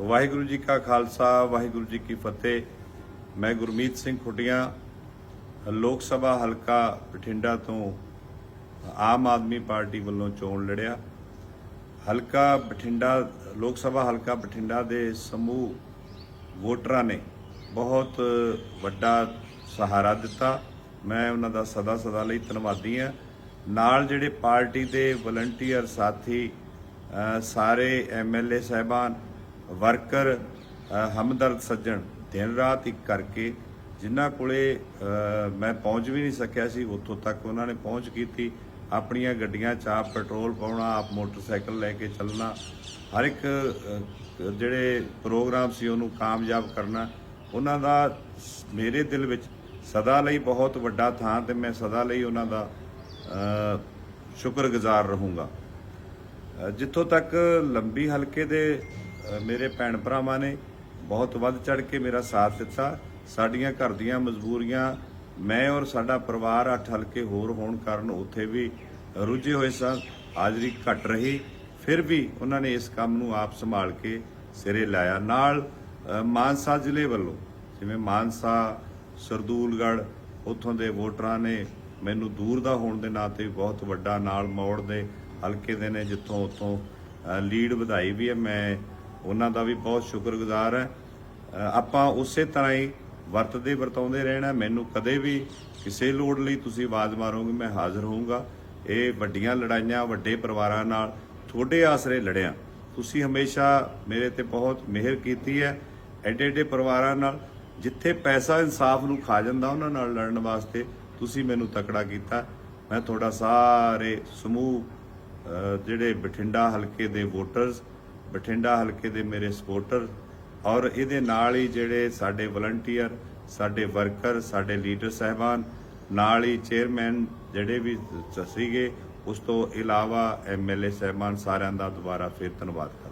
ਵਾਹਿਗੁਰੂ ਜੀ ਕਾ ਖਾਲਸਾ ਵਾਹਿਗੁਰੂ ਜੀ ਕੀ ਫਤਿਹ। ਮੈਂ ਗੁਰਮੀਤ ਸਿੰਘ ਖੁੱਟੀਆਂ ਲੋਕ ਸਭਾ ਹਲਕਾ ਬਠਿੰਡਾ ਤੋਂ ਆਮ ਆਦਮੀ ਪਾਰਟੀ ਵੱਲੋਂ ਚੋਣ ਲੜਿਆ। ਹਲਕਾ ਬਠਿੰਡਾ ਲੋਕ ਸਭਾ ਹਲਕਾ ਬਠਿੰਡਾ ਦੇ ਸਮੂਹ ਵੋਟਰਾਂ ਨੇ ਬਹੁਤ ਵੱਡਾ ਸਹਾਰਾ ਦਿੱਤਾ। ਮੈਂ ਉਹਨਾਂ ਦਾ ਸਦਾ ਸਦਾ ਲਈ ਧੰਨਵਾਦੀ ਹਾਂ। ਨਾਲ ਜਿਹੜੇ ਪਾਰਟੀ ਦੇ ਵਲੰਟੀਅਰ ਸਾਥੀ ਅ, ਸਾਰੇ ਐਮਐਲਏ ਸਹਿਬਾਨ ਵਰਕਰ ਹਮਦਰਦ ਸੱਜਣ ਦਿਨ ਰਾਤ ਇੱਕ ਕਰਕੇ ਜਿਨ੍ਹਾਂ ਕੋਲੇ ਮੈਂ ਪਹੁੰਚ ਵੀ ਨਹੀਂ ਸਕਿਆ ਸੀ, ਉੱਥੋਂ ਤੱਕ ਉਹਨਾਂ ਨੇ ਪਹੁੰਚ ਕੀਤੀ। ਆਪਣੀਆਂ ਗੱਡੀਆਂ 'ਚ ਆਪ ਪੈਟਰੋਲ ਪਾਉਣਾ, ਆਪ ਮੋਟਰਸਾਈਕਲ ਲੈ ਕੇ ਚੱਲਣਾ, ਹਰ ਇੱਕ ਜਿਹੜੇ ਪ੍ਰੋਗਰਾਮ ਸੀ ਉਹਨੂੰ ਕਾਮਯਾਬ ਕਰਨਾ। ਉਹਨਾਂ ਦਾ ਮੇਰੇ ਦਿਲ ਵਿੱਚ ਸਦਾ ਲਈ ਬਹੁਤ ਵੱਡਾ ਥਾਂ ਤੇ ਮੈਂ ਸਦਾ ਲਈ ਉਹਨਾਂ ਦਾ ਸ਼ੁਕਰਗੁਜ਼ਾਰ ਰਹੂੰਗਾ। ਜਿੱਥੋਂ ਤੱਕ ਲੰਬੀ ਹਲਕੇ ਦੇ ਮੇਰੇ ਭੈਣ ਭਰਾਵਾਂ ਨੇ ਬਹੁਤ ਵੱਧ ਚੜ ਕੇ ਮੇਰਾ ਸਾਥ ਦਿੱਤਾ। ਸਾਡੀਆਂ ਘਰ ਦੀਆਂ ਮਜਬੂਰੀਆਂ ਮੈਂ ਔਰ ਸਾਡਾ ਪਰਿਵਾਰ ਅੱਠ ਹਲਕੇ ਹੋਰ ਹੋਣ ਕਾਰਨ ਉੱਥੇ ਵੀ ਰੁੱਝੇ ਹੋਏ ਸਨ ਹਾਜ਼ਰੀ ਘਟ ਰਹੀ। ਫਿਰ ਵੀ ਉਹਨਾਂ ਨੇ ਇਸ ਕੰਮ ਨੂੰ ਆਪ ਸੰਭਾਲ ਕੇ ਸਿਰੇ ਲਾਇਆ। ਨਾਲ ਮਾਨਸਾ ਜ਼ਿਲ੍ਹੇ ਵੱਲੋਂ ਜਿਵੇਂ ਮਾਨਸਾ, ਸਰਦੂਲਗੜ੍ਹ, ਉੱਥੋਂ ਦੇ ਵੋਟਰਾਂ ਨੇ ਮੈਨੂੰ ਦੂਰ ਦਾ ਹੋਣ ਦੇ ਨਾਤੇ ਬਹੁਤ ਵੱਡਾ ਨਾਲ ਮੌੜ ਦੇ ਹਲਕੇ ਦੇ ਨੇ, ਜਿੱਥੋਂ ਉੱਥੋਂ ਲੀਡ ਵਧਾਈ ਵੀ ਹੈ। ਮੈਂ ਉਹਨਾਂ ਦਾ ਵੀ ਬਹੁਤ ਸ਼ੁਕਰਗੁਜ਼ਾਰ ਹੈ। ਆਪਾਂ ਉਸੇ ਤਰ੍ਹਾਂ ਹੀ ਵਰਤਦੇ ਵਰਤਾਉਂਦੇ ਰਹਿਣਾ ਮੈਨੂੰ ਕਦੇ ਵੀ ਕਿਸੇ ਲੋੜ ਲਈ ਤੁਸੀਂ ਆਵਾਜ਼ ਮਾਰੋਗੇ, ਮੈਂ ਹਾਜ਼ਰ ਹੋਊਂਗਾ। ਇਹ ਵੱਡੀਆਂ ਲੜਾਈਆਂ, ਵੱਡੇ ਪਰਿਵਾਰਾਂ ਨਾਲ ਤੁਹਾਡੇ ਆਸਰੇ ਲੜਿਆ। ਤੁਸੀਂ ਹਮੇਸ਼ਾ ਮੇਰੇ ਤੇ ਬਹੁਤ ਮਿਹਰ ਕੀਤੀ ਹੈ। ਐਡੇ ਐਡੇ ਪਰਿਵਾਰਾਂ ਨਾਲ ਜਿੱਥੇ ਪੈਸਾ ਇਨਸਾਫ ਨੂੰ ਖਾ ਜਾਂਦਾ ਉਹਨਾਂ ਨਾਲ ਲੜਨ ਵਾਸਤੇ ਤੁਸੀਂ ਮੈਨੂੰ ਤਕੜਾ ਕੀਤਾ। ਮੈਂ ਤੁਹਾਡਾ ਸਾਰੇ ਸਮੂਹ ਜਿਹੜੇ ਬਠਿੰਡਾ ਹਲਕੇ ਦੇ ਵੋਟਰਸ ਬਠਿੰਡਾ ਹਲਕੇ ਦੇ ਮੇਰੇ ਸਪੋਰਟਰ ਔਰ ਇਹਦੇ ਨਾਲ ਹੀ ਜਿਹੜੇ ਸਾਡੇ ਵਲੰਟੀਅਰ, ਸਾਡੇ ਵਰਕਰ, ਸਾਡੇ ਲੀਡਰ ਸਹਿਬਾਨ, ਨਾਲ ਹੀ ਚੇਅਰਮੈਨ ਜਿਹੜੇ ਵੀ ਸੀਗੇ, ਉਸ ਤੋਂ ਇਲਾਵਾ ਐਮਐਲਏ ਸਹਿਬਾਨ ਸਾਰਿਆਂ ਦਾ ਦੁਬਾਰਾ ਫਿਰ ਧੰਨਵਾਦ ਕਰਦਾ।